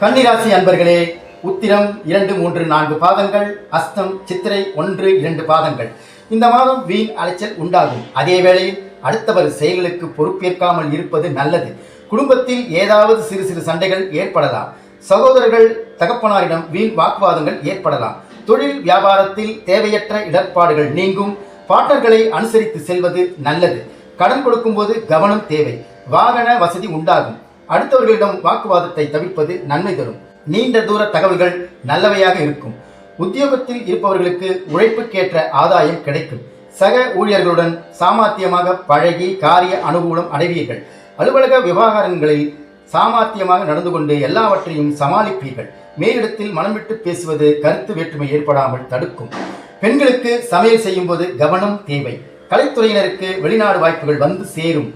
கன்னிராசி அன்பர்களே உத்திரம் இரண்டு மூன்று நான்கு பாதங்கள் அஸ்தம் சித்திரை ஒன்று இரண்டு பாதங்கள். இந்த மாதம் வீண் அலைச்சல் உண்டாகும். அதே வேளையில் அடுத்தவர் செயல்களுக்கு பொறுப்பேற்காமல் இருப்பது நல்லது. குடும்பத்தில் ஏதாவது சிறு சிறு சண்டைகள் ஏற்படலாம். சகோதரர்கள் தகப்பனாரிடம் வீண் வாக்குவாதங்கள் ஏற்படலாம். தொழில் வியாபாரத்தில் தேவையற்ற இடர்பாடுகள் நீங்கும். பாட்டர்களை அனுசரித்து செல்வது நல்லது. கடன் கொடுக்கும்போது கவனம் தேவை. வாகன வசதி உண்டாகும். அடுத்தவர்களிடம் வாக்குவாதத்தை தவிர்ப்பது நன்மை தரும். நீண்ட தூர தகவல்கள் நல்லவையாக இருக்கும். உத்தியோகத்தில் இருப்பவர்களுக்கு உழைப்புக்கேற்ற ஆதாயம் கிடைக்கும். சக ஊழியர்களுடன் சாமர்த்தியமாக பழகி காரிய அனுகூலம் அடைவீர்கள். அலுவலக விவகாரங்களில் சாமர்த்தியமாக நடந்து கொண்டு எல்லாவற்றையும் சமாளிப்பீர்கள். மேலிடத்தில் மனம் விட்டு பேசுவது கருத்து வேற்றுமை ஏற்படாமல் தடுக்கும். பெண்களுக்கு சமையல் செய்யும்போது கவனம் தேவை. கலைத்துறையினருக்கு வெளிநாடு வாய்ப்புகள் வந்து சேரும்.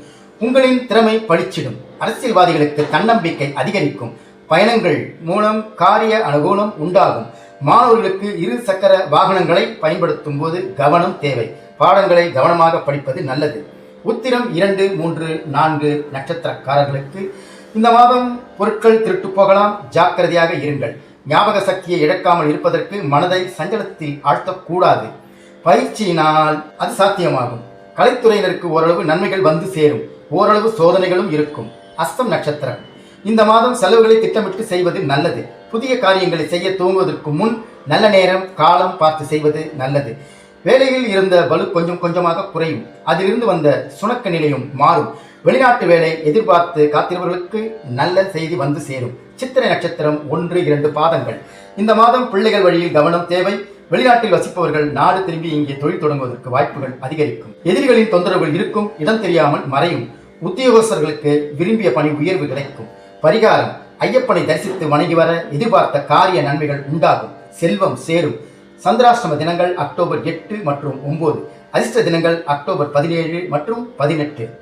உங்களின் திறமை பளிச்சிடும். அரசியல்வாதிகளுக்கு தன்னம்பிக்கை அதிகரிக்கும். பயணங்கள் மூலம் காரிய அனுகூலம் உண்டாகும். மாணவர்களுக்கு இரு சக்கர வாகனங்களை பயன்படுத்தும் போது கவனம் தேவை. பாடங்களை கவனமாக படிப்பது நல்லது. உத்திரம் இரண்டு மூன்று நான்கு நட்சத்திரக்காரர்களுக்கு இந்த மாதம் பொருட்கள் திருட்டு போகலாம். ஜாக்கிரதையாக இருங்கள். ஞாபக சக்தியை இழக்காமல் இருப்பதற்கு மனதை சஞ்சலத்தில் ஆழ்த்தக்கூடாது. பயிற்சியினால் அது சாத்தியமாகும். கலைத்துறையினருக்கு ஓரளவு நன்மைகள் வந்து சேரும். ஓரளவு சோதனைகளும் இருக்கும். அஸ்தம் நட்சத்திரம். இந்த மாதம் செலவுகளை திட்டமிட்டு செய்வது நல்லது. புதிய காரியங்களை செய்ய துவங்குவதற்கு முன் நல்ல நேரம் காலம் பார்த்து செய்வது நல்லது. வேலையில் இருந்த பலு கொஞ்சம் கொஞ்சமாக குறையும். அதிலிருந்து வந்த சுணக்க நிலையும் மாறும். வெளிநாட்டு வேலை எதிர்பார்த்து காத்திருப்பவர்களுக்கு நல்ல செய்தி வந்து சேரும். சித்திரை நட்சத்திரம் ஒன்று இரண்டு பாதங்கள். இந்த மாதம் பிள்ளைகள் வழியில் கவனம் தேவை. வெளிநாட்டில் வசிப்பவர்கள் நாடு திரும்பி இங்கே தொழில் தொடங்குவதற்கு வாய்ப்புகள் அதிகரிக்கும். எதிரிகளின் தொந்தரவுகள் இருக்கும். இடம் தெரியாமல் மறையும். உத்தியோகஸ்தர்களுக்கு விரும்பிய பணி உயர்வு கிடைக்கும். பரிகாரம் ஐயப்பனை தரிசித்து வணங்கி வர எதிர்பார்த்த காரிய நன்மைகள் உண்டாகும். செல்வம் சேரும். சந்திராஷ்டம தினங்கள் அக்டோபர் எட்டு மற்றும் ஒன்பது. அதிர்ஷ்ட தினங்கள் அக்டோபர் பதினேழு மற்றும் பதினெட்டு.